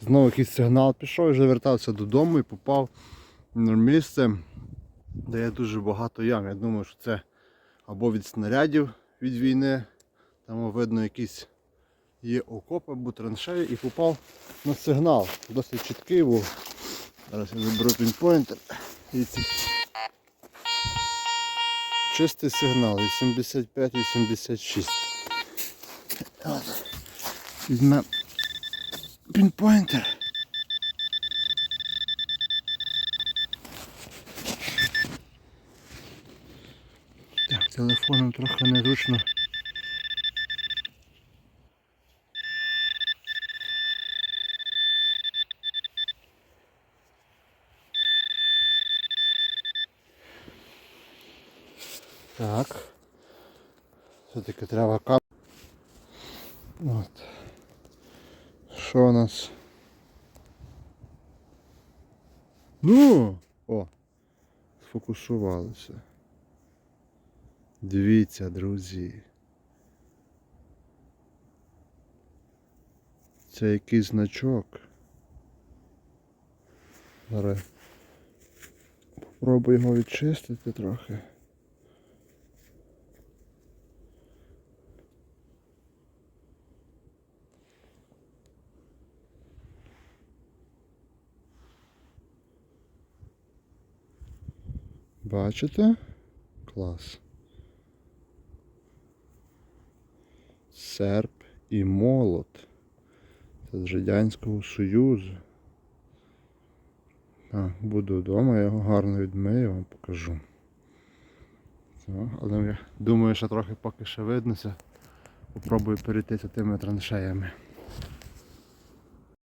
Знову якийсь сигнал пішов, вже вертався додому і попав на місце, де є дуже багато ям. Я думаю, що це або від снарядів від війни, там видно якісь є окопи або траншеї і попав на сигнал. Досить чіткий був. Зараз я заберу пінпойнтер. Чистий сигнал 85-86. Візьмемо пінпойнтер. Так, телефоном трохи незручно. Так. Все-таки треба кап. От. Що у нас? Ну! О! Сфокусувалися. Дивіться, друзі. Це якийсь значок. Зараз попробую його відчистити трохи. Бачите? Клас. Серп і молот. Це з Радянського Союзу. Так, буду вдома, я його гарно відмию, вам покажу. Але я думаю, що трохи поки ще виднося. Попробую перейтися тими траншеями.